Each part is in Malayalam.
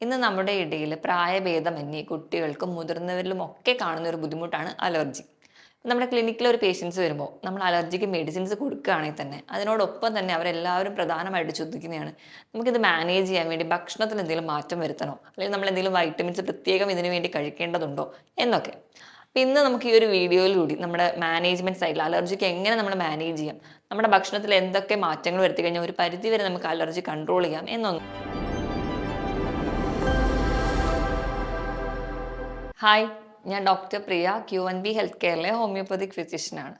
ഇന്ന് നമ്മുടെ ഇടയിൽ പ്രായഭേദമന്യേ കുട്ടികൾക്കും മുതിർന്നവരിലും ഒക്കെ കാണുന്ന ഒരു ബുദ്ധിമുട്ടാണ് അലർജി. നമ്മുടെ ക്ലിനിക്കിൽ ഒരു പേഷ്യൻസ് വരുമ്പോൾ നമ്മൾ അലർജിക്ക് മെഡിസിൻസ് കൊടുക്കുകയാണെങ്കിൽ തന്നെ അതിനോടൊപ്പം തന്നെ അവരെല്ലാവരും പ്രധാനമായിട്ട് ചോദിക്കുന്നതാണ് നമുക്കിത് മാനേജ് ചെയ്യാൻ വേണ്ടി ഭക്ഷണത്തിൽ എന്തെങ്കിലും മാറ്റം വരുത്തണോ? അല്ലെങ്കിൽ നമ്മൾ എന്തെങ്കിലും വൈറ്റമിൻസ് പ്രത്യേകം ഇതിനു വേണ്ടി കഴിക്കേണ്ടതുണ്ടോ? എന്നൊക്കെ. അപ്പം ഇന്ന് നമുക്ക് ഈ ഒരു വീഡിയോയിലൂടെ നമ്മുടെ മാനേജ്മെന്റ് സൈഡിൽ അലർജിക്ക് എങ്ങനെ നമ്മൾ മാനേജ് ചെയ്യാം? നമ്മുടെ ഭക്ഷണത്തിൽ എന്തൊക്കെ മാറ്റങ്ങൾ വരുത്തി കഴിഞ്ഞാൽ ഒരു പരിധി വരെ നമുക്ക് അലർജി കൺട്രോൾ ചെയ്യാം എന്നൊന്ന് ഹായ് ഞാൻ doctor Priya Q N B health കെയറിലെ homeopathic ഫിസിഷ്യനാണ്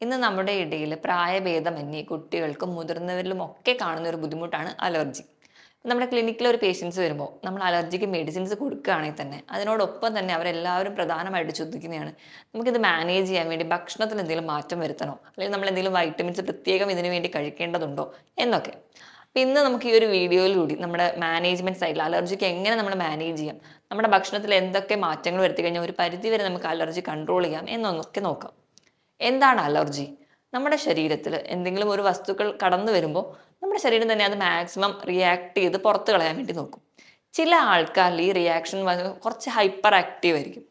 ഇന്ന് നമ്മുടെ ഇടയിൽ പ്രായഭേദമന്യേ കുട്ടികൾക്കും മുതിർന്നവരിലും ഒക്കെ കാണുന്ന ഒരു ബുദ്ധിമുട്ടാണ് അലർജി നമ്മുടെ ക്ലിനിക്കിൽ ഒരു പേഷ്യൻസ് വരുമ്പോൾ നമ്മൾ അലർജിക്ക് മെഡിസിൻസ് കൊടുക്കുകയാണെങ്കിൽ തന്നെ അതിനോടൊപ്പം തന്നെ അവരെല്ലാവരും പ്രധാനമായിട്ട് ചോദിക്കുന്നതാണ് നമുക്കിത് മാനേജ് ചെയ്യാൻ വേണ്ടി ഭക്ഷണത്തിൽ എന്തെങ്കിലും മാറ്റം വരുത്തണോ? അല്ലെങ്കിൽ നമ്മൾ എന്തെങ്കിലും വൈറ്റമിൻസ് പ്രത്യേകം ഇതിനു വേണ്ടി കഴിക്കേണ്ടതുണ്ടോ? എന്നൊക്കെ. ഇന്ന് നമുക്ക് ഈ ഒരു വീഡിയോയിലൂടി നമ്മുടെ മാനേജ്മെന്റ് സൈഡിൽ അലർജിക്ക് എങ്ങനെ നമ്മൾ മാനേജ് ചെയ്യാം? നമ്മുടെ ഭക്ഷണത്തിൽ എന്തൊക്കെ മാറ്റങ്ങൾ വരുത്തി കഴിഞ്ഞാൽ ഒരു പരിധി വരെ നമുക്ക് അലർജി കൺട്രോൾ ചെയ്യാം എന്നൊക്കെ നോക്കാം. എന്താണ് അലർജി നമ്മുടെ ശരീരത്തിൽ എന്തെങ്കിലും ഒരു വസ്തുക്കൾ കടന്നു വരുമ്പോൾ നമ്മുടെ ശരീരം തന്നെ അത് മാക്സിമം റിയാക്ട് ചെയ്ത് പുറത്ത് കളയാൻ വേണ്ടി നോക്കും. ചില ആൾക്കാരിൽ ഈ റിയാക്ഷൻ കുറച്ച് ഹൈപ്പർ ആക്റ്റീവ് ആയിരിക്കും.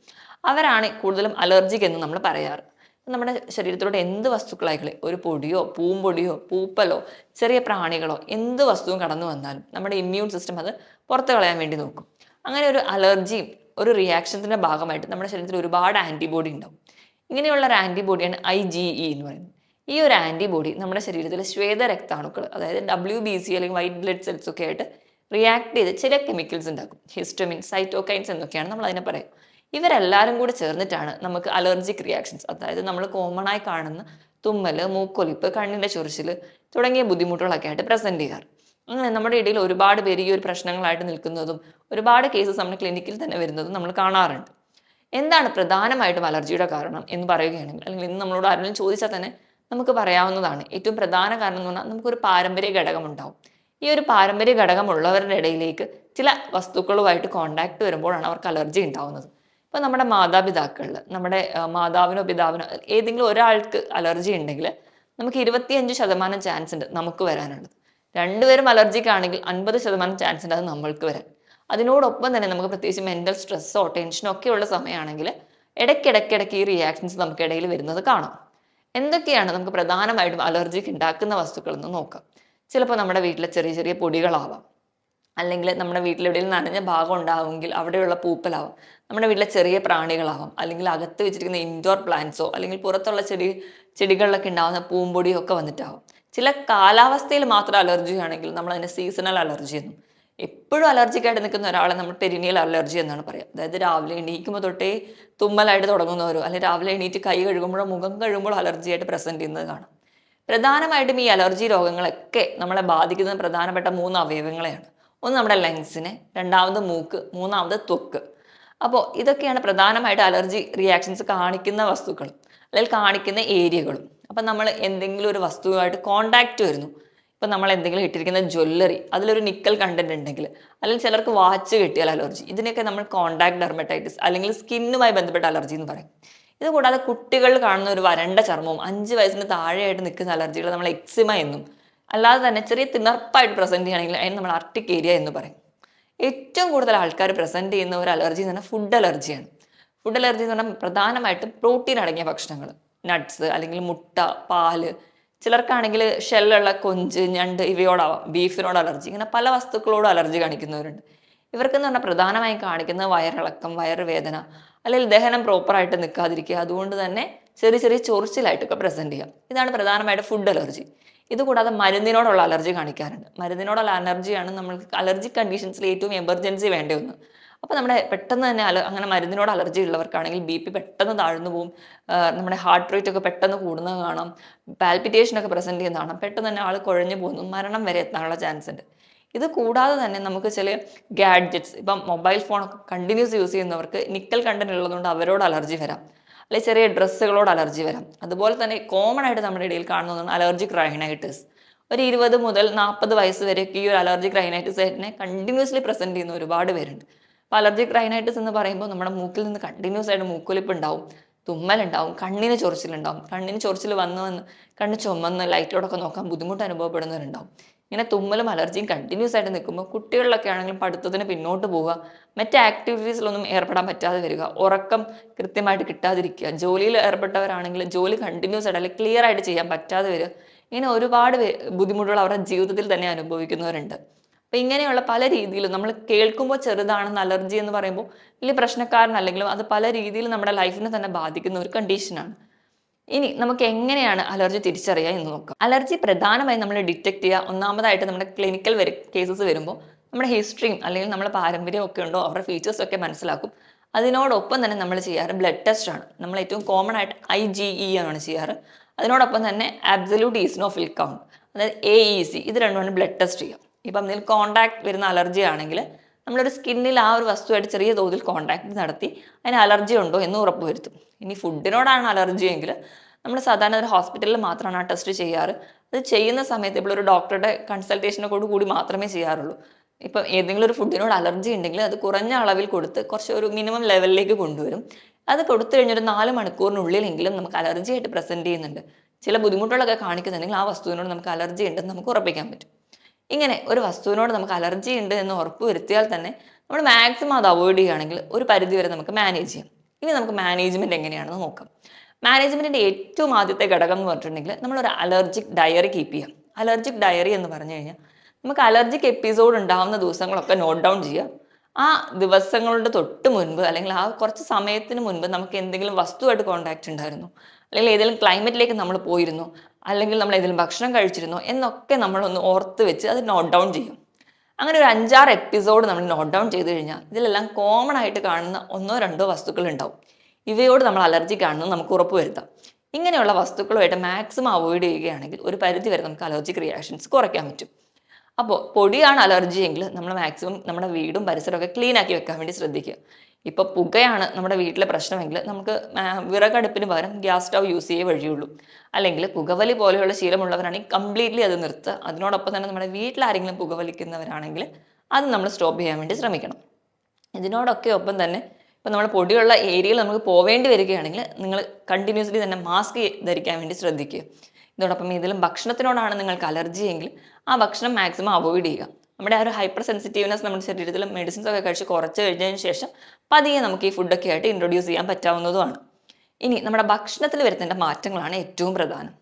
അവരാണ് കൂടുതലും അലർജിക് എന്ന് നമ്മൾ പറയാറ്. നമ്മുടെ ശരീരത്തിലൂടെ എന്ത് വസ്തുക്കളായിക്കളെ? ഒരു പൊടിയോ പൂമ്പൊടിയോ പൂപ്പലോ ചെറിയ പ്രാണികളോ എന്ത് വസ്തുവും കടന്നു വന്നാലും നമ്മുടെ ഇമ്മ്യൂൺ സിസ്റ്റം അത് പുറത്ത് കളയാൻ വേണ്ടി നോക്കും. അങ്ങനെ ഒരു അലർജിയും ഒരു റിയാക്ഷൻസിന്റെ ഭാഗമായിട്ട് നമ്മുടെ ശരീരത്തിൽ ഒരുപാട് ആന്റിബോഡി ഉണ്ടാവും. ഇങ്ങനെയുള്ള ഒരു ആന്റിബോഡിയാണ് ഐ ജി ഇ എന്ന് പറയുന്നത്. ഈ ഒരു ആന്റിബോഡി നമ്മുടെ ശരീരത്തിലെ ശ്വേത രക്താണുക്കൾ അതായത് ഡബ്ല്യു ബി സി അല്ലെങ്കിൽ വൈറ്റ് ബ്ലഡ് സെൽസ് ഒക്കെ ആയിട്ട് റിയാക്ട് ചെയ്ത് ചില കെമിക്കൽസ് ഉണ്ടാക്കും. ഹിസ്റ്റമിൻ സൈറ്റോകൈൻസ് എന്നൊക്കെയാണ് നമ്മൾ അതിനെ പറയുക. ഇവരെല്ലാവരും കൂടി ചേർന്നിട്ടാണ് നമുക്ക് അലർജിക് റിയാക്ഷൻസ് അതായത് നമ്മൾ കോമൺ ആയി കാണുന്ന തുമ്മൽ മൂക്കൊലിപ്പ് കണ്ണിന്റെ ചൊറിച്ചിൽ തുടങ്ങിയ ബുദ്ധിമുട്ടുകളൊക്കെ ആയിട്ട് പ്രസന്റ് ചെയ്യാറ്. അങ്ങനെ നമ്മുടെ ഇടയിൽ ഒരുപാട് പേര് ഈ ഒരു പ്രശ്നങ്ങളായിട്ട് നിൽക്കുന്നതും ഒരുപാട് കേസസ് നമ്മുടെ ക്ലിനിക്കിൽ തന്നെ വരുന്നതും നമ്മൾ കാണാറുണ്ട്. എന്താണ് പ്രധാനമായിട്ടും അലർജിയുടെ കാരണം എന്ന് പറയുകയാണെങ്കിൽ അല്ലെങ്കിൽ ഇന്ന് നമ്മളോട് ആരെങ്കിലും ചോദിച്ചാൽ തന്നെ നമുക്ക് പറയാവുന്നതാണ്. ഏറ്റവും പ്രധാന കാരണം എന്ന് പറഞ്ഞാൽ നമുക്കൊരു പാരമ്പര്യ ഘടകം ഉണ്ടാവും. ഈ ഒരു പാരമ്പര്യ ഘടകമുള്ളവരുടെ ഇടയിലേക്ക് ചില വസ്തുക്കളുമായിട്ട് കോണ്ടാക്ട് വരുമ്പോഴാണ് അവർക്ക് അലർജി ഉണ്ടാവുന്നത്. ഇപ്പൊ നമ്മുടെ മാതാപിതാക്കളിൽ നമ്മുടെ മാതാവിനോ പിതാവിനോ ഏതെങ്കിലും ഒരാൾക്ക് അലർജി ഉണ്ടെങ്കിൽ നമുക്ക് ഇരുപത്തിയഞ്ച് ശതമാനം ചാൻസ് ഉണ്ട് നമുക്ക് വരാനുള്ളത്. രണ്ടുപേരും അലർജിക്ക് ആണെങ്കിൽ അൻപത് ശതമാനം ചാൻസ് ഉണ്ട് അത് നമ്മൾക്ക് വരാൻ. അതിനോടൊപ്പം തന്നെ നമുക്ക് പ്രത്യേകിച്ച് മെന്റൽ സ്ട്രെസ്സോ ടെൻഷനോ ഒക്കെ ഉള്ള സമയമാണെങ്കിൽ ഇടയ്ക്കിടയ്ക്കിടയ്ക്ക് ഈ റിയാക്ഷൻസ് നമുക്കിടയിൽ വരുന്നത് കാണാം. എന്തൊക്കെയാണ് നമുക്ക് പ്രധാനമായിട്ടും അലർജിക്ക് ഉണ്ടാക്കുന്ന വസ്തുക്കളെന്ന് നോക്കാം. ചിലപ്പോൾ നമ്മുടെ വീട്ടിലെ ചെറിയ ചെറിയ പൊടികളാവാം. അല്ലെങ്കിൽ നമ്മുടെ വീട്ടിലെവിടെയും നനഞ്ഞ ഭാഗം ഉണ്ടാവുമെങ്കിൽ അവിടെയുള്ള പൂപ്പലാവാം. നമ്മുടെ വീട്ടിലെ ചെറിയ പ്രാണികളാവാം. അല്ലെങ്കിൽ അകത്ത് വെച്ചിരിക്കുന്ന ഇൻഡോർ പ്ലാന്റ്സോ അല്ലെങ്കിൽ പുറത്തുള്ള ചെടി ചെടികളിലൊക്കെ ഉണ്ടാകുന്ന പൂമ്പൊടിയോ ഒക്കെ വന്നിട്ടാവും. ചില കാലാവസ്ഥയിൽ മാത്രം അലർജി ആണെങ്കിൽ നമ്മൾ അതിനെ സീസണൽ അലർജി എന്നും. എപ്പോഴും അലർജിക്കായിട്ട് നിൽക്കുന്ന ഒരാളെ നമ്മൾ പെരിനിയൽ അലർജി എന്നാണ് പറയുക അതായത് രാവിലെ എണീക്കുമ്പോൾ തൊട്ടേ തുമ്മലായിട്ട് തുടങ്ങുന്നവരോ അല്ലെങ്കിൽ രാവിലെ എണീറ്റ് കൈ കഴുകുമ്പോഴോ മുഖം കഴുകുമ്പോഴോ അലർജിയായിട്ട് പ്രസന്റ് ചെയ്യുന്നത് കാണാം. പ്രധാനമായിട്ടും ഈ അലർജി രോഗങ്ങളൊക്കെ നമ്മളെ ബാധിക്കുന്ന പ്രധാനപ്പെട്ട മൂന്ന് അവയവങ്ങളെയാണ്. ഒന്ന് നമ്മുടെ ലങ്സിനെ രണ്ടാമത് മൂക്ക് മൂന്നാമത് ത്വക്ക്. അപ്പോൾ ഇതൊക്കെയാണ് പ്രധാനമായിട്ട് അലർജി റിയാക്ഷൻസ് കാണിക്കുന്ന വസ്തുക്കൾ അല്ലെങ്കിൽ കാണിക്കുന്ന ഏരിയകളും. അപ്പം നമ്മൾ എന്തെങ്കിലും ഒരു വസ്തുവായിട്ട് കോണ്ടാക്റ്റ് വരുന്നു. ഇപ്പം നമ്മൾ എന്തെങ്കിലും ഇട്ടിരിക്കുന്ന ജ്വല്ലറി അതിലൊരു നിക്കൽ കണ്ടന്റ് ഉണ്ടെങ്കിൽ അല്ലെങ്കിൽ ചിലർക്ക് വാച്ച് കിട്ടിയാൽ അലർജി ഇതിനൊക്കെ നമ്മൾ കോണ്ടാക്ട് ഡെർമറ്റൈറ്റിസ് അല്ലെങ്കിൽ സ്കിന്നുമായി ബന്ധപ്പെട്ട അലർജി എന്ന് പറയും. ഇത് കൂടാതെ കുട്ടികളിൽ കാണുന്ന ഒരു വരണ്ട ചർമ്മവും അഞ്ച് വയസ്സിന് താഴെയായിട്ട് നിൽക്കുന്ന അലർജികൾ നമ്മൾ എക്സിമ എന്നും അല്ലാതെ തന്നെ ചെറിയ തിണർപ്പായിട്ട് പ്രസന്റ് ചെയ്യുകയാണെങ്കിൽ അതിന് നമ്മൾ ആർട്ടിക് ഏരിയ എന്ന് പറയും. ഏറ്റവും കൂടുതൽ ആൾക്കാർ പ്രസന്റ് ചെയ്യുന്ന ഒരു അലർജി എന്ന് പറഞ്ഞാൽ ഫുഡ് അലർജിയാണ് ഫുഡ് അലർജി എന്ന് പറഞ്ഞാൽ പ്രധാനമായിട്ടും പ്രോട്ടീൻ അടങ്ങിയ ഭക്ഷണങ്ങൾ നട്ട്സ് അല്ലെങ്കിൽ മുട്ട പാൽ. ചിലർക്കാണെങ്കിൽ ഷെല്ലുള്ള കൊഞ്ച് ഞണ്ട് ഇവയോടാവാം. ബീഫിനോട് അലർജി ഇങ്ങനെ പല വസ്തുക്കളോടും അലർജി കാണിക്കുന്നവരുണ്ട്. ഇവർക്കെന്ന് പറഞ്ഞാൽ പ്രധാനമായും കാണിക്കുന്നത് വയറിളക്കം വയറുവേദന അല്ലെങ്കിൽ ദഹനം പ്രോപ്പറായിട്ട് നിൽക്കാതിരിക്കുക. അതുകൊണ്ട് തന്നെ ചെറിയ ചെറിയ ചൊറിച്ചിലായിട്ടൊക്കെ പ്രസന്റ് ചെയ്യാം ഇതാണ് പ്രധാനമായിട്ട് ഫുഡ് അലർജി ഇത് കൂടാതെ മരുന്നിനോടുള്ള അലർജി കാണിക്കാറുണ്ട്. മരുന്നിനോടുള്ള അലർജിയാണ് നമ്മൾക്ക് അലർജി കണ്ടീഷൻസിൽ ഏറ്റവും എമർജൻസി വേണ്ട ഒന്ന്. അപ്പോൾ നമ്മുടെ പെട്ടെന്ന് തന്നെ അല അങ്ങനെ മരുന്നിനോട് അലർജി ഉള്ളവർക്കാണെങ്കിൽ ബി പി പെട്ടെന്ന് താഴ്ന്നു പോകും നമ്മുടെ ഹാർട്ട് റേറ്റ് ഒക്കെ പെട്ടെന്ന് കൂടുന്നത് കാണാം. പാൽപിറ്റേഷൻ ഒക്കെ പ്രസന്റ് ചെയ്യുന്ന കാണാം. പെട്ടെന്ന് തന്നെ ആൾ കുഴഞ്ഞു പോകുന്നു. മരണം വരെ എത്താനുള്ള ചാൻസ് ഉണ്ട്. ഇത് കൂടാതെ തന്നെ നമുക്ക് ചില ഗാഡ്ജറ്റ്സ് ഇപ്പം മൊബൈൽ ഫോണൊക്കെ കണ്ടിന്യൂസ് യൂസ് ചെയ്യുന്നവർക്ക് നിക്കൽ കണ്ടന്റ് ഉള്ളതുകൊണ്ട് അവരോട് അലർജി വരാം. അല്ലെങ്കിൽ ചെറിയ ഡ്രസ്സുകളോട് അലർജി വരാം. അതുപോലെ തന്നെ കോമൺ ആയിട്ട് നമ്മുടെ ഇടയിൽ കാണുന്ന ഒന്നാണ് അലർജിക് റൈനൈറ്റിസ് ഒരു ഇരുപത് മുതൽ നാൽപ്പത് വയസ്സ് വരെയൊക്കെ ഈ ഒരു അലർജിക് റൈനൈറ്റിസ് ആയിട്ടിനെ കണ്ടിന്യൂസ്ലി പ്രസന്റ് ചെയ്യുന്ന ഒരുപാട് പേരുണ്ട്. അപ്പോൾ അലർജിക് റൈനൈറ്റിസ് എന്ന് പറയുമ്പോൾ നമ്മുടെ മൂക്കിൽ നിന്ന് കണ്ടിന്യൂസ് ആയിട്ട് മൂക്കൊലിപ്പ് ഉണ്ടാവും തുമ്മലുണ്ടാവും കണ്ണിന് ചൊറിച്ചിലുണ്ടാവും കണ്ണിന് ചൊറിച്ചിൽ വന്ന് വന്ന് കണ്ണ് ചുമന്ന് ലൈറ്റിലോടൊക്കെ നോക്കാൻ ബുദ്ധിമുട്ട് അനുഭവപ്പെടുന്നവരുണ്ടാവും. ഇങ്ങനെ തുമ്മലും അലർജിയും കണ്ടിന്യൂസ് ആയിട്ട് നിൽക്കുമ്പോൾ കുട്ടികളിലൊക്കെ ആണെങ്കിലും പഠിത്തത്തിന് പിന്നോട്ട് പോവുക. മറ്റ് ആക്ടിവിറ്റീസിലൊന്നും ഏർപ്പെടാൻ പറ്റാതെ വരിക. ഉറക്കം കൃത്യമായിട്ട് കിട്ടാതിരിക്കുക. ജോലിയിൽ ഏർപ്പെട്ടവരാണെങ്കിൽ ജോലി കണ്ടിന്യൂസ് ആയിട്ട് അല്ലെങ്കിൽ ക്ലിയർ ആയിട്ട് ചെയ്യാൻ പറ്റാതെ വരിക. ഇങ്ങനെ ഒരുപാട് ബുദ്ധിമുട്ടുകൾ അവരുടെ ജീവിതത്തിൽ തന്നെ അനുഭവിക്കുന്നവരുണ്ട്. അപ്പം ഇങ്ങനെയുള്ള പല രീതിയിലും നമ്മൾ കേൾക്കുമ്പോൾ ചെറുതാണെന്ന് അലർജി എന്ന് പറയുമ്പോൾ വലിയ പ്രശ്നക്കാരനല്ലെങ്കിലും അത് പല രീതിയിലും നമ്മുടെ ലൈഫിനെ തന്നെ ബാധിക്കുന്ന ഒരു കണ്ടീഷനാണ് ഇനി നമുക്ക് എങ്ങനെയാണ് അലർജി തിരിച്ചറിയുക എന്ന് നോക്കാം. അലർജി പ്രധാനമായും നമ്മൾ ഡിറ്റക്ട് ചെയ്യുക. ഒന്നാമതായിട്ട് നമ്മുടെ ക്ലിനിക്കൽ വരും കേസസ് വരുമ്പോൾ നമ്മുടെ ഹിസ്റ്ററിയും അല്ലെങ്കിൽ നമ്മുടെ പാരമ്പര്യം ഒക്കെ ഉണ്ടോ അവരുടെ ഫീച്ചേഴ്സ് ഒക്കെ മനസ്സിലാക്കും. അതിനോടൊപ്പം തന്നെ നമ്മൾ ചെയ്യാറ് ബ്ലഡ് ടെസ്റ്റ് ആണ്. നമ്മൾ ഏറ്റവും കോമൺ ആയിട്ട് ഐ ജി ഇ ആണ് ചെയ്യാറ്. അതിനോടൊപ്പം തന്നെ ആബ്സല്യൂട്ട് ഈസ്നോഫിൽ കൗണ്ട് അതായത് എ ഇ സി ഇത് രണ്ടുമാണ് ബ്ലഡ് ടെസ്റ്റ് ചെയ്യുക. ഇപ്പം എന്തെങ്കിലും കോണ്ടാക്ട് വരുന്ന അലർജി ആണെങ്കിൽ നമ്മളൊരു സ്കിന്നിൽ ആ ഒരു വസ്തുവായിട്ട് ചെറിയ തോതിൽ കോണ്ടാക്ട് നടത്തി അതിന് അലർജി ഉണ്ടോ എന്ന് ഉറപ്പുവരുത്തും. ഇനി ഫുഡിനോടാണ് അലർജി എങ്കിൽ നമ്മൾ സാധാരണ ഒരു ഹോസ്പിറ്റലിൽ മാത്രമാണ് ആ ടെസ്റ്റ് ചെയ്യാറ്. അത് ചെയ്യുന്ന സമയത്ത് ഇപ്പോൾ ഒരു ഡോക്ടറുടെ കൺസൾട്ടേഷനോട് കൂടി മാത്രമേ ചെയ്യാറുള്ളൂ. ഇപ്പം ഏതെങ്കിലും ഒരു ഫുഡിനോട് അലർജി ഉണ്ടെങ്കിൽ അത് കുറഞ്ഞ അളവിൽ കൊടുത്ത് കുറച്ച് ഒരു മിനിമം ലെവലിലേക്ക് കൊണ്ടുവരും. അത് കൊടുത്തു കഴിഞ്ഞൊരു നാല് മണിക്കൂറിനുള്ളിലെങ്കിലും നമുക്ക് അലർജി ആയിട്ട് പ്രസന്റ് ചെയ്യുന്നുണ്ട്. ചില ബുദ്ധിമുട്ടുകളൊക്കെ കാണിക്കുന്നുണ്ടെങ്കിൽ ആ വസ്തുവിനോട് നമുക്ക് അലർജി ഉണ്ടെന്ന് നമുക്ക് ഉറപ്പിക്കാൻ പറ്റും. ഇങ്ങനെ ഒരു വസ്തുവിനോട് നമുക്ക് അലർജി ഉണ്ട് എന്ന് ഉറപ്പ് വരുത്തിയാൽ തന്നെ നമ്മൾ മാക്സിമം അത് അവോയ്ഡ് ചെയ്യുകയാണെങ്കിൽ ഒരു പരിധി വരെ നമുക്ക് മാനേജ് ചെയ്യാം. ഇനി നമുക്ക് മാനേജ്മെന്റ് എങ്ങനെയാണെന്ന് നോക്കാം. മാനേജ്മെന്റിന്റെ ഏറ്റവും ആദ്യത്തെ ഘടകം എന്ന് പറഞ്ഞിട്ടുണ്ടെങ്കിൽ നമ്മളൊരു അലർജിക് ഡയറി കീപ്പ് ചെയ്യാം. അലർജിക് ഡയറി എന്ന് പറഞ്ഞു കഴിഞ്ഞാൽ നമുക്ക് അലർജിക് എപ്പിസോഡ് ഉണ്ടാകുന്ന ദിവസങ്ങളൊക്കെ നോട്ട് ഡൗൺ ചെയ്യാം ആ ദിവസങ്ങളുടെ തൊട്ട് മുൻപ് അല്ലെങ്കിൽ ആ കുറച്ച് സമയത്തിന് മുൻപ് നമുക്ക് എന്തെങ്കിലും വസ്തുവായിട്ട് കോണ്ടാക്ട് ഉണ്ടായിരുന്നു. അല്ലെങ്കിൽ ഏതെങ്കിലും ക്ലൈമറ്റിലേക്ക് നമ്മൾ പോയിരുന്നു. അല്ലെങ്കിൽ നമ്മൾ ഏതെങ്കിലും ഭക്ഷണം കഴിച്ചിരുന്നോ എന്നൊക്കെ നമ്മളൊന്ന് ഓർത്ത് വെച്ച് അത് നോട്ട് ഡൗൺ ചെയ്യും. അങ്ങനെ ഒരു അഞ്ചാറ് എപ്പിസോഡ് നമ്മൾ നോട്ട് ഡൗൺ ചെയ്ത് കഴിഞ്ഞാൽ ഇതിലെല്ലാം കോമൺ ആയിട്ട് കാണുന്ന ഒന്നോ രണ്ടോ വസ്തുക്കൾ ഉണ്ടാവും. ഇവയോട് നമ്മൾ അലർജി കാണുന്നത് നമുക്ക് ഉറപ്പ് വരുത്താം. ഇങ്ങനെയുള്ള വസ്തുക്കളുമായിട്ട് മാക്സിമം അവോയ്ഡ് ചെയ്യുകയാണെങ്കിൽ ഒരു പരിധി വരെ നമുക്ക് അലർജിക് റിയാക്ഷൻസ് കുറയ്ക്കാൻ പറ്റും. അപ്പോൾ പൊടിയാണ് അലർജി എങ്കിൽ നമ്മൾ മാക്സിമം നമ്മുടെ വീടും പരിസരമൊക്കെ ക്ലീൻ ആക്കി വെക്കാൻ വേണ്ടി ശ്രദ്ധിക്കുക. ഇപ്പോൾ പുകയാണ് നമ്മുടെ വീട്ടിലെ പ്രശ്നമെങ്കിൽ നമുക്ക് വിറകടുപ്പിന് പകരം ഗ്യാസ് സ്റ്റൗ യൂസ് ചെയ്യേ വഴിയുള്ളൂ. അല്ലെങ്കിൽ പുകവലി പോലെയുള്ള ശീലമുള്ളവരാണെങ്കിൽ കംപ്ലീറ്റ്ലി അത് നിർത്തുക. അതിനോടൊപ്പം തന്നെ നമ്മുടെ വീട്ടിലാരെങ്കിലും പുകവലിക്കുന്നവരാണെങ്കിൽ അത് നമ്മൾ സ്റ്റോപ്പ് ചെയ്യാൻ വേണ്ടി ശ്രമിക്കണം. ഇതിനോടൊക്കെ ഒപ്പം തന്നെ ഇപ്പം നമ്മൾ പൊടിയുള്ള ഏരിയയിൽ നമുക്ക് പോവേണ്ടി വരികയാണെങ്കിൽ നിങ്ങൾ കണ്ടിന്യൂസ്ലി തന്നെ മാസ്ക് ധരിക്കാൻ വേണ്ടി ശ്രദ്ധിക്കുക. ഇതോടൊപ്പം ഏതെങ്കിലും ഭക്ഷണത്തിനോടാണ് നിങ്ങൾക്ക് അലർജി എങ്കിൽ ആ ഭക്ഷണം മാക്സിമം അവോയ്ഡ് ചെയ്യുക. നമ്മുടെ ആ ഒരു ഹൈപ്പർ സെൻസിറ്റീവ്നെസ് നമ്മുടെ ശരീരത്തിൽ മെഡിസിൻസ് ഒക്കെ കഴിച്ച് കുറച്ച് കഴിഞ്ഞതിന് ശേഷം പതിയെ നമുക്ക് ഈ ഫുഡൊക്കെ ആയിട്ട് ഇൻട്രൊഡ്യൂസ് ചെയ്യാൻ പറ്റാവുന്നതുമാണ്. ഇനി നമ്മുടെ ഭക്ഷണത്തിൽ വരുത്തേണ്ട മാറ്റങ്ങളാണ് ഏറ്റവും പ്രധാനം.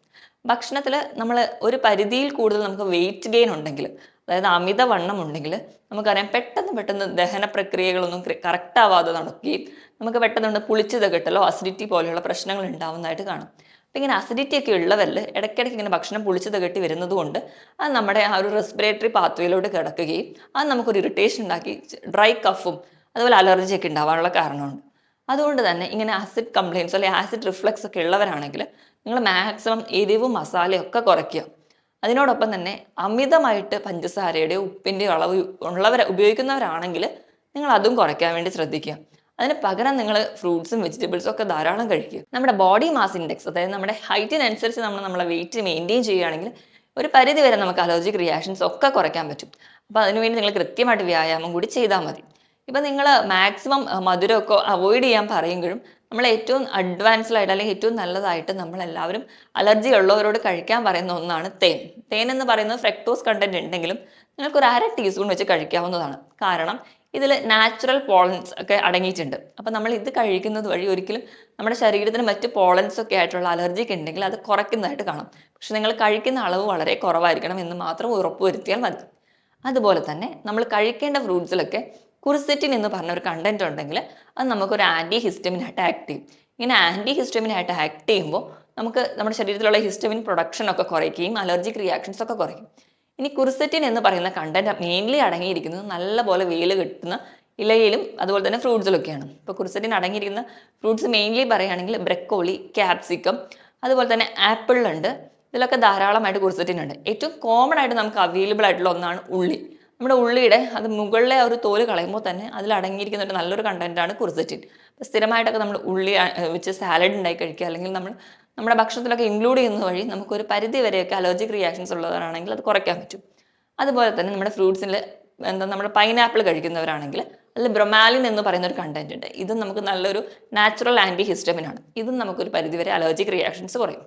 ഭക്ഷണത്തിൽ നമ്മൾ ഒരു പരിധിയിൽ കൂടുതൽ നമുക്ക് വെയിറ്റ് ഗെയിൻ ഉണ്ടെങ്കിൽ അതായത് അമിതവണ്ണം ഉണ്ടെങ്കിൽ നമുക്കറിയാം പെട്ടെന്ന് പെട്ടെന്ന് ദഹന പ്രക്രിയകളൊന്നും കറക്റ്റ് ആവാതെ നടക്കുകയും നമുക്ക് പെട്ടെന്ന് പുളിച്ചത് കിട്ടലോ അസിഡിറ്റി പോലെയുള്ള പ്രശ്നങ്ങൾ ഉണ്ടാവുന്നതായിട്ട് കാണും. അപ്പം ഇങ്ങനെ അസിഡിറ്റി ഒക്കെ ഉള്ളവരിൽ ഇടയ്ക്കിടയ്ക്ക് ഇങ്ങനെ ഭക്ഷണം പുളിച്ചത് കെട്ടി വരുന്നത് കൊണ്ട് അത് നമ്മുടെ ആ ഒരു റെസ്പിറേറ്ററി പാത്വേയിലോട്ട് കിടക്കുകയും അത് നമുക്കൊരു ഇറിറ്റേഷൻ ഉണ്ടാക്കി ഡ്രൈ കഫും അതുപോലെ അലർജി ഒക്കെ ഉണ്ടാവാനുള്ള കാരണമുണ്ട്. അതുകൊണ്ട് തന്നെ ഇങ്ങനെ ആസിഡ് കംപ്ലയിൻസ് അല്ലെങ്കിൽ ആസിഡ് റിഫ്ലക്സ് ഒക്കെ ഉള്ളവരാണെങ്കിൽ നിങ്ങൾ മാക്സിമം എരിവും മസാലയും ഒക്കെ കുറയ്ക്കുക. അതിനോടൊപ്പം തന്നെ അമിതമായിട്ട് പഞ്ചസാരയുടെ ഉപ്പിന്റെയോ അളവ് ഉള്ളവർ ഉപയോഗിക്കുന്നവരാണെങ്കിൽ നിങ്ങൾ അതും കുറയ്ക്കാൻ വേണ്ടി ശ്രദ്ധിക്കുക. അതിന് പകരം നിങ്ങൾ ഫ്രൂട്ട്സും വെജിറ്റബിൾസും ഒക്കെ ധാരാളം കഴിക്കുക. നമ്മുടെ ബോഡി മാസ് ഇൻഡെക്സ് അതായത് നമ്മുടെ ഹൈറ്റിനനുസരിച്ച് നമ്മൾ നമ്മളെ വെയിറ്റ് മെയിന്റെയിൻ ചെയ്യുകയാണെങ്കിൽ ഒരു പരിധി വരെ നമുക്ക് അലർജിക് റിയാക്ഷൻസ് ഒക്കെ കുറയ്ക്കാൻ പറ്റും. അപ്പോൾ അതിനുവേണ്ടി നിങ്ങൾ കൃത്യമായിട്ട് വ്യായാമം കൂടി ചെയ്താൽ മതി. ഇപ്പം നിങ്ങൾ മാക്സിമം മധുരമൊക്കെ അവോയ്ഡ് ചെയ്യാൻ പറയുമ്പോഴും നമ്മൾ ഏറ്റവും അഡ്വാൻസ്ഡ് ആയിട്ട് അല്ലെങ്കിൽ ഏറ്റവും നല്ലതായിട്ട് നമ്മളെല്ലാവരും അലർജി ഉള്ളവരോട് കഴിക്കാൻ പറയുന്ന ഒന്നാണ് തേൻ. തേൻ എന്ന് പറയുന്നത് ഫ്രക്ടോസ് കണ്ടന്റ് ഉണ്ടെങ്കിലും നിങ്ങൾക്ക് ഒരു അര ടീസ്പൂൺ വെച്ച് കഴിക്കാവുന്നതാണ്. കാരണം ഇതിൽ നാച്ചുറൽ പോളൻസ് ഒക്കെ അടങ്ങിയിട്ടുണ്ട്. അപ്പോൾ നമ്മൾ ഇത് കഴിക്കുന്നത് വഴി ഒരിക്കലും നമ്മുടെ ശരീരത്തിന് മറ്റ് പോളൻസ് ഒക്കെ ആയിട്ടുള്ള അലർജിക്ക് ഉണ്ടെങ്കിൽ അത് കുറയ്ക്കുന്നതായിട്ട് കാണും. പക്ഷെ നിങ്ങൾ കഴിക്കുന്ന അളവ് വളരെ കുറവായിരിക്കണം എന്ന് മാത്രം ഉറപ്പുവരുത്തിയാൽ മതി. അതുപോലെ തന്നെ നമ്മൾ കഴിക്കേണ്ട ഫ്രൂട്ട്സിലൊക്കെ കുർസെറ്റിൻ എന്ന് പറഞ്ഞ ഒരു കണ്ടന്റ് ഉണ്ടെങ്കിൽ അത് നമുക്കൊരു ആന്റി ഹിസ്റ്റമിനായിട്ട് ആക്ട് ചെയ്യും. ഇങ്ങനെ ആന്റി ഹിസ്റ്റമിനായിട്ട് ആക്ട് ചെയ്യുമ്പോൾ നമുക്ക് നമ്മുടെ ശരീരത്തിലുള്ള ഹിസ്റ്റമിൻ പ്രൊഡക്ഷൻ ഒക്കെ കുറയ്ക്കുകയും അലർജിക് റിയാക്ഷൻസ് ഒക്കെ കുറയ്ക്കും. ഇനി കുർസെറ്റിൻ എന്ന് പറയുന്ന കണ്ടന്റ് മെയിൻലി അടങ്ങിയിരിക്കുന്നത് നല്ലപോലെ വെയിൽ കിട്ടുന്ന ഇലയിലും അതുപോലെ തന്നെ ഫ്രൂട്ട്സിലൊക്കെയാണ്. ഇപ്പോൾ കുർസെറ്റിൻ അടങ്ങിയിരിക്കുന്ന ഫ്രൂട്ട്സ് മെയിൻലി പറയുകയാണെങ്കിൽ ബ്രക്കോളി ക്യാപ്സിക്കം അതുപോലെ തന്നെ ആപ്പിളുണ്ട് ഇതിലൊക്കെ ധാരാളമായിട്ട് കുർസെറ്റിൻ ഉണ്ട്. ഏറ്റവും കോമൺ ആയിട്ട് നമുക്ക് അവൈലബിൾ ആയിട്ടുള്ള ഒന്നാണ് ഉള്ളി. നമ്മുടെ ഉള്ളിയുടെ അത് മുകളിലെ ഒരു തോൽ കളയുമ്പോൾ തന്നെ അതിൽ അടങ്ങിയിരിക്കുന്ന ഒരു നല്ലൊരു കണ്ടന്റാണ് കുർസെറ്റിൻ അപ്പോൾ സ്ഥിരമായിട്ടൊക്കെ നമ്മൾ ഉള്ളി വെച്ച് സാലഡ് ഉണ്ടായി കഴിക്കുക അല്ലെങ്കിൽ നമ്മൾ നമ്മുടെ ഭക്ഷണത്തിലൊക്കെ ഇൻക്ലൂഡ് ചെയ്യുന്ന വഴി നമുക്കൊരു പരിധി വരെയൊക്കെ അലർജിക് റിയാക്ഷൻസ് ഉള്ളവരാണെങ്കിൽ അത് കുറയ്ക്കാൻ പറ്റും. അതുപോലെ തന്നെ നമ്മുടെ ഫ്രൂട്ട്സിൽ എന്താ നമ്മൾ പൈനാപ്പിൾ കഴിക്കുന്നവരാണെങ്കിൽ അതിൽ ബ്രൊമാലിൻ എന്ന് പറയുന്ന ഒരു കണ്ടന്റ് ഉണ്ട്. ഇതും നമുക്ക് നല്ലൊരു നാച്ചുറൽ ആന്റി ഹിസ്റ്റമിനാണ് ഇതും നമുക്കൊരു പരിധിവരെ അലർജിക് റിയാക്ഷൻസ് കുറയും.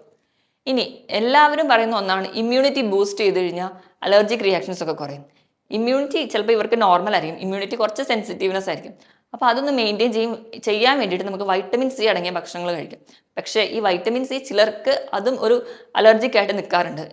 ഇനി എല്ലാവരും പറയുന്ന ഒന്നാണ് ഇമ്മ്യൂണിറ്റി ബൂസ്റ്റ് ചെയ്ത് കഴിഞ്ഞാൽ അലർജിക് റിയാക്ഷൻസ് ഒക്കെ കുറയും. ഇമ്മ്യൂണിറ്റി ചിലപ്പോൾ ഇവർക്ക് നോർമൽ ആയിരിക്കും. ഇമ്മ്യൂണിറ്റി കുറച്ച് സെൻസിറ്റീവ്നെസ് ആയിരിക്കും. അപ്പോൾ അതൊന്ന് മെയിന്റെയിൻ ചെയ്യും ചെയ്യാൻ വേണ്ടിയിട്ട് നമുക്ക് വൈറ്റമിൻ സി അടങ്ങിയ ഭക്ഷണങ്ങൾ കഴിക്കാം. പക്ഷേ ഈ വൈറ്റമിൻ സി ചിലർക്ക് അതും ഒരു അലർജിക്കായിട്ട് നിൽക്കാറുണ്ട്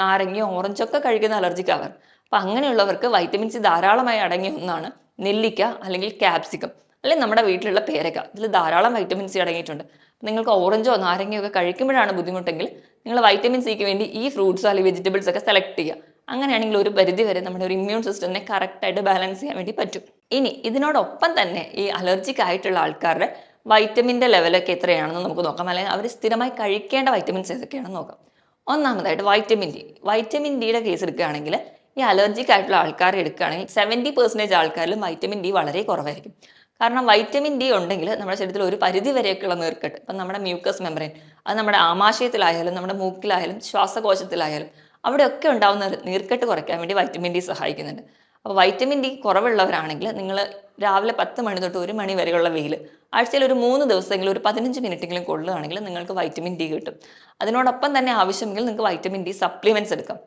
നാരങ്ങയോ ഓറഞ്ചോ ഒക്കെ കഴിക്കുന്ന അലർജിക് അപ്പോൾ അപ്പം അങ്ങനെയുള്ളവർക്ക് വൈറ്റമിൻ സി ധാരാളമായി അടങ്ങിയ ഒന്നാണ് നെല്ലിക്ക അല്ലെങ്കിൽ ക്യാപ്സിക്കം അല്ലെങ്കിൽ നമ്മുടെ വീട്ടിലുള്ള പേരക്ക. ഇതിൽ ധാരാളം വൈറ്റമിൻ സി അടങ്ങിയിട്ടുണ്ട്. നിങ്ങൾക്ക് ഓറഞ്ചോ നാരങ്ങയോ ഒക്കെ കഴിക്കുമ്പോഴാണ് ബുദ്ധിമുട്ടെങ്കിൽ നിങ്ങൾ വൈറ്റമിൻ സിക്ക് വേണ്ടി ഈ ഫ്രൂട്ട്സോ അല്ലെങ്കിൽ വെജിറ്റബിൾസ് ഒക്കെ സെലക്ട് ചെയ്യുക. അങ്ങനെയാണെങ്കിൽ ഒരു പരിധി വരെ നമ്മുടെ ഒരു ഇമ്മ്യൂൺ സിസ്റ്റത്തിനെ കറക്റ്റായിട്ട് ബാലൻസ് ചെയ്യാൻ വേണ്ടി പറ്റും. ഇനി ഇതിനോടൊപ്പം തന്നെ ഈ അലർജിക് ആയിട്ടുള്ള ആൾക്കാരുടെ വൈറ്റമിന്റെ ലെവലൊക്കെ എത്രയാണെന്ന് നമുക്ക് നോക്കാം. അല്ലെങ്കിൽ അവർ സ്ഥിരമായി കഴിക്കേണ്ട വൈറ്റമിൻസ് ഏതൊക്കെയാണെന്ന് നോക്കാം. ഒന്നാമതായിട്ട് വൈറ്റമിൻ ഡി വൈറ്റമിൻ ഡിയുടെ കേസ് എടുക്കുകയാണെങ്കിൽ ഈ അലർജിക് ആയിട്ടുള്ള ആൾക്കാർ എടുക്കുകയാണെങ്കിൽ സെവന്റി പെർസെന്റേജ് ആൾക്കാരിലും വൈറ്റമിൻ ഡി വളരെ കുറവായിരിക്കും. കാരണം വൈറ്റമിൻ ഡി ഉണ്ടെങ്കിൽ നമ്മുടെ ശരീരത്തിൽ ഒരു പരിധി വരെയൊക്കെയുള്ള നീർക്കെട്ട് ഇപ്പം നമ്മുടെ മ്യൂക്കസ് മെമ്പറൈൻ അത് നമ്മുടെ ആമാശയത്തിലായാലും നമ്മുടെ മൂക്കിലായാലും ശ്വാസകോശത്തിലായാലും അവിടെയൊക്കെ ഉണ്ടാകുന്ന നീർക്കെട്ട് കുറയ്ക്കാൻ വേണ്ടി വൈറ്റമിൻ ഡി സഹായിക്കുന്നുണ്ട്. അപ്പോൾ വൈറ്റമിൻ ഡി കുറവുള്ളവരാണെങ്കിൽ നിങ്ങൾ രാവിലെ പത്ത് മണി തൊട്ട് ഒരു മണി വരെയുള്ള വെയിൽ ആഴ്ചയിൽ ഒരു മൂന്ന് ദിവസമെങ്കിലും ഒരു പതിനഞ്ച് മിനിറ്റെങ്കിലും കൊള്ളുകയാണെങ്കിൽ നിങ്ങൾക്ക് വൈറ്റമിൻ ഡി കിട്ടും. അതിനോടൊപ്പം തന്നെ ആവശ്യമെങ്കിൽ നിങ്ങൾക്ക് വൈറ്റമിൻ ഡി സപ്ലിമെന്റ്സ് എടുക്കാം.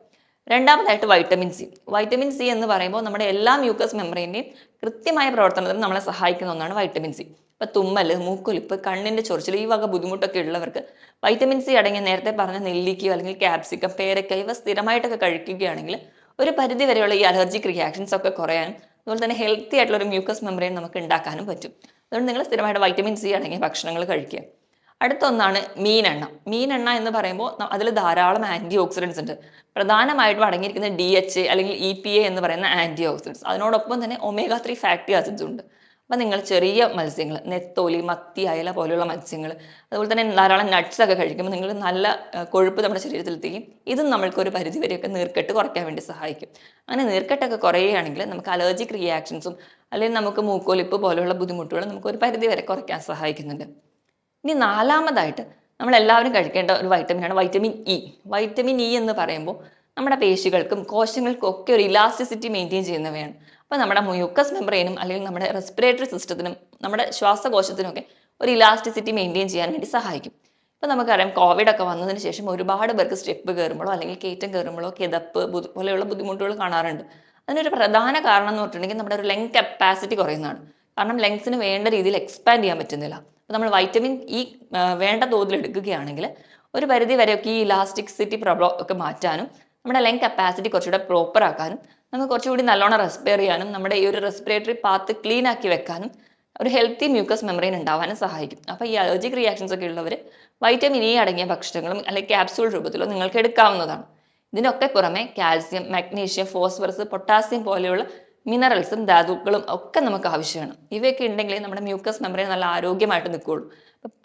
രണ്ടാമതായിട്ട് വൈറ്റമിൻ സി വൈറ്റമിൻ സി എന്ന് പറയുമ്പോൾ നമ്മുടെ എല്ലാ മ്യൂക്കസ് മെമ്പറേന്റെയും കൃത്യമായ പ്രവർത്തനത്തിന് നമ്മളെ സഹായിക്കുന്ന ഒന്നാണ് വൈറ്റമിൻ സി ഇപ്പം തുമ്മൽ മൂക്കൊലിപ്പ് കണ്ണിന്റെ ചൊറിച്ചിൽ ഈ വക ബുദ്ധിമുട്ടൊക്കെ ഉള്ളവർക്ക് വൈറ്റമിൻ സി അടങ്ങിയ നേരത്തെ പറഞ്ഞ നെല്ലിക്കയോ അല്ലെങ്കിൽ ക്യാപ്സിക്കം പേരക്ക ഇവ സ്ഥിരമായിട്ടൊക്കെ കഴിക്കുകയാണെങ്കിൽ ഒരു പരിധി വരെയുള്ള ഈ അലർജിക് റിയാക്ഷൻസ് ഒക്കെ കുറയാനും അതുപോലെ തന്നെ ഹെൽത്തി ആയിട്ടുള്ള ഒരു മ്യൂക്കസ് മെമ്മറിയും നമുക്ക് ഉണ്ടാക്കാനും പറ്റും. അതുകൊണ്ട് നിങ്ങൾ സ്ഥിരമായിട്ട് വൈറ്റമിൻ സി അടങ്ങിയ ഭക്ഷണങ്ങൾ കഴിക്കുക. അടുത്ത ഒന്നാണ് മീനെണ്ണ. മീനെണ്ണ എന്ന് പറയുമ്പോൾ അതിൽ ധാരാളം ആന്റി ഓക്സിഡൻസ് ഉണ്ട്. പ്രധാനമായിട്ടും അടങ്ങിയിരിക്കുന്ന ഡി എച്ച് അല്ലെങ്കിൽ ഇ പി എ എന്ന് പറയുന്ന ആന്റി ഓക്സിഡൻസ് അതിനോടൊപ്പം തന്നെ ഒമേഗ ത്രീ ഫാറ്റി ആസിഡ്സ് ഉണ്ട്. അപ്പം നിങ്ങൾ ചെറിയ മത്സ്യങ്ങൾ നെത്തോലി മത്തി അയല പോലെയുള്ള മത്സ്യങ്ങൾ അതുപോലെ തന്നെ ധാരാളം നട്ട്സ് ഒക്കെ കഴിക്കുമ്പോൾ നിങ്ങൾ നല്ല കൊഴുപ്പ് നമ്മുടെ ശരീരത്തിലെത്തിക്കും. ഇതും നമ്മൾക്ക് ഒരു പരിധി വരെയൊക്കെ നീർക്കെട്ട് കുറയ്ക്കാൻ വേണ്ടി സഹായിക്കും. അങ്ങനെ നീർക്കെട്ടൊക്കെ കുറയുകയാണെങ്കിൽ നമുക്ക് അലർജിക് റിയാക്ഷൻസും അല്ലെങ്കിൽ നമുക്ക് മൂക്കൊലിപ്പ് പോലെയുള്ള ബുദ്ധിമുട്ടുകൾ നമുക്ക് ഒരു പരിധി വരെ കുറയ്ക്കാൻ സഹായിക്കുന്നുണ്ട്. ഇനി നാലാമതായിട്ട് നമ്മൾ എല്ലാവരും കഴിക്കേണ്ട ഒരു വൈറ്റമിനാണ് വൈറ്റമിൻ ഇ വൈറ്റമിൻ ഇ എന്ന് പറയുമ്പോൾ നമ്മുടെ പേശികൾക്കും കോശങ്ങൾക്കും ഒക്കെ ഒരു ഇലാസ്റ്റിസിറ്റി മെയിന്റെയിൻ ചെയ്യുന്നവയാണ്. അപ്പോൾ നമ്മുടെ മ്യൂക്കസ് മെമ്പറേനും അല്ലെങ്കിൽ നമ്മുടെ റെസ്പിറേറ്ററി സിസ്റ്റത്തിനും നമ്മുടെ ശ്വാസകോശത്തിനുമൊക്കെ ഒരു ഇലാസ്റ്റിസിറ്റി മെയിന്റെയിൻ ചെയ്യാൻ വേണ്ടി സഹായിക്കും. ഇപ്പോൾ നമുക്കറിയാം കോവിഡ് ഒക്കെ വന്നതിന് ശേഷം ഒരുപാട് പേർക്ക് സ്റ്റെപ്പ് കയറുമ്പോഴോ അല്ലെങ്കിൽ കയറ്റം കയറുമ്പോഴോ കിതപ്പ് പോലെയുള്ള ബുദ്ധിമുട്ടുകൾ കാണാറുണ്ട്. അതിനൊരു പ്രധാന കാരണം എന്ന് പറഞ്ഞിട്ടുണ്ടെങ്കിൽ നമ്മുടെ ഒരു ലങ് കപ്പാസിറ്റി കുറയുന്നതാണ്. കാരണം ലങ്സിന് വേണ്ട രീതിയിൽ എക്സ്പാൻഡ് ചെയ്യാൻ പറ്റുന്നില്ല. അപ്പോൾ നമ്മൾ വൈറ്റമിൻ ഇ വേണ്ട തോതിൽ എടുക്കുകയാണെങ്കിൽ ഒരു പരിധി വരെയൊക്കെ ഈ ഇലാസ്റ്റിക്സിറ്റി പ്രോബ്ലം ഒക്കെ മാറ്റാനും നമ്മുടെ ലെങ് കപ്പാസിറ്റി കുറച്ചുകൂടെ പ്രോപ്പർ ആക്കാനും നമുക്ക് കുറച്ചുകൂടി നല്ലോണം റെസ്പയർ ചെയ്യാനും നമ്മുടെ ഈ ഒരു റെസ്പിറേറ്ററി പാത്ത് ക്ലീൻ ആക്കി വെക്കാനും ഒരു ഹെൽത്തി മ്യൂക്കസ് മെമ്പറൈൻ ഉണ്ടാവാനും സഹായിക്കും. അപ്പോൾ ഈ അലർജിക് റിയാക്ഷൻസ് ഒക്കെ ഉള്ളവർ വൈറ്റമിൻ ഇ അടങ്ങിയ ഭക്ഷണങ്ങളും അല്ലെങ്കിൽ ക്യാപ്സൂൾ രൂപത്തിലോ നിങ്ങൾക്ക് എടുക്കാവുന്നതാണ്. ഇതിനൊക്കെ പുറമെ കാൽസ്യം മാഗ്നീഷ്യം ഫോസ്ഫറസ് പൊട്ടാസ്യം പോലെയുള്ള മിനറൽസും ധാതുക്കളും ഒക്കെ നമുക്ക് ആവശ്യമാണ്. ഇവയൊക്കെ ഉണ്ടെങ്കിൽ നമ്മുടെ മ്യൂക്കസ് മെമ്പറൈൻ നല്ല ആരോഗ്യമായിട്ട് നിൽക്കുകയുള്ളൂ.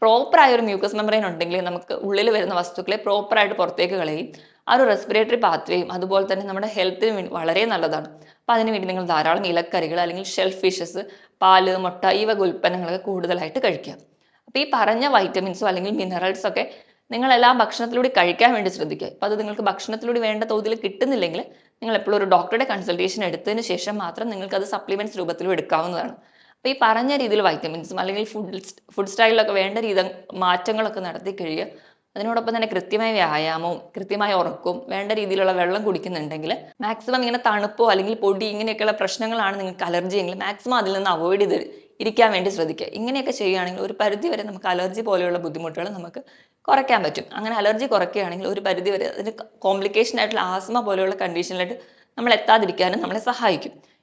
പ്രോപ്പറായ ഒരു മ്യൂക്കസ് മെമ്പറൈൻ ഉണ്ടെങ്കിൽ നമുക്ക് ഉള്ളിൽ വരുന്ന വസ്തുക്കളെ പ്രോപ്പറായിട്ട് പുറത്തേക്ക് കളയും. ആ ഒരു റെസ്പിറേറ്ററി പാത്വേയും അതുപോലെ തന്നെ നമ്മുടെ ഹെൽത്തിന് വളരെ നല്ലതാണ്. അപ്പോൾ അതിന് വേണ്ടി നിങ്ങൾ ധാരാളം ഇലക്കറികൾ അല്ലെങ്കിൽ ഷെൽഫ് ഫിഷസ് പാൽ മുട്ട ഈ വക ഉൽപ്പന്നങ്ങളൊക്കെ കൂടുതലായിട്ട് കഴിക്കുക. അപ്പോൾ ഈ പറഞ്ഞ വൈറ്റമിൻസോ അല്ലെങ്കിൽ മിനറൽസോ ഒക്കെ നിങ്ങൾ ഭക്ഷണത്തിലൂടെ കഴിക്കാൻ വേണ്ടി ശ്രദ്ധിക്കുക. അപ്പോൾ അത് നിങ്ങൾക്ക് ഭക്ഷണത്തിലൂടെ വേണ്ട തോതിൽ കിട്ടുന്നില്ലെങ്കിൽ നിങ്ങൾ എപ്പോഴും ഒരു ഡോക്ടറുടെ കൺസൾട്ടേഷൻ എടുത്തതിന് ശേഷം മാത്രം നിങ്ങൾക്ക് അത് സപ്ലിമെന്റ്സ് രൂപത്തിലും എടുക്കാവുന്നതാണ്. അപ്പോൾ ഈ പറഞ്ഞ രീതിയിൽ വൈറ്റമിൻസും അല്ലെങ്കിൽ ഫുഡ് ഫുഡ് സ്റ്റൈലിലൊക്കെ വേണ്ട രീതി മാറ്റങ്ങളൊക്കെ നടത്തി കഴിയുക. അതിനോടൊപ്പം തന്നെ കൃത്യമായ വ്യായാമവും കൃത്യമായ ഉറക്കവും വേണ്ട രീതിയിലുള്ള വെള്ളം കുടിക്കുന്നുണ്ടെങ്കിൽ മാക്സിമം ഇങ്ങനെ തണുപ്പോ അല്ലെങ്കിൽ പൊടി ഇങ്ങനെയൊക്കെയുള്ള പ്രശ്നങ്ങളാണ് നിങ്ങൾക്ക് അലർജി എങ്കിൽ മാക്സിമം അതിൽ നിന്ന് അവോയ്ഡ് ചെയ്ത് ഇരിക്കാൻ വേണ്ടി ശ്രദ്ധിക്കുക. ഇങ്ങനെയൊക്കെ ചെയ്യുകയാണെങ്കിൽ ഒരു പരിധി വരെ നമുക്ക് അലർജി പോലെയുള്ള ബുദ്ധിമുട്ടുകൾ നമുക്ക് കുറയ്ക്കാൻ പറ്റും. അങ്ങനെ അലർജി കുറയ്ക്കുകയാണെങ്കിൽ ഒരു പരിധി വരെ അതിന് കോംപ്ലിക്കേഷൻ ആയിട്ടുള്ള ആസ്മ പോലെയുള്ള കണ്ടീഷനിലായിട്ട് നമ്മൾ എത്താതിരിക്കാനും നമ്മളെ സഹായിക്കും.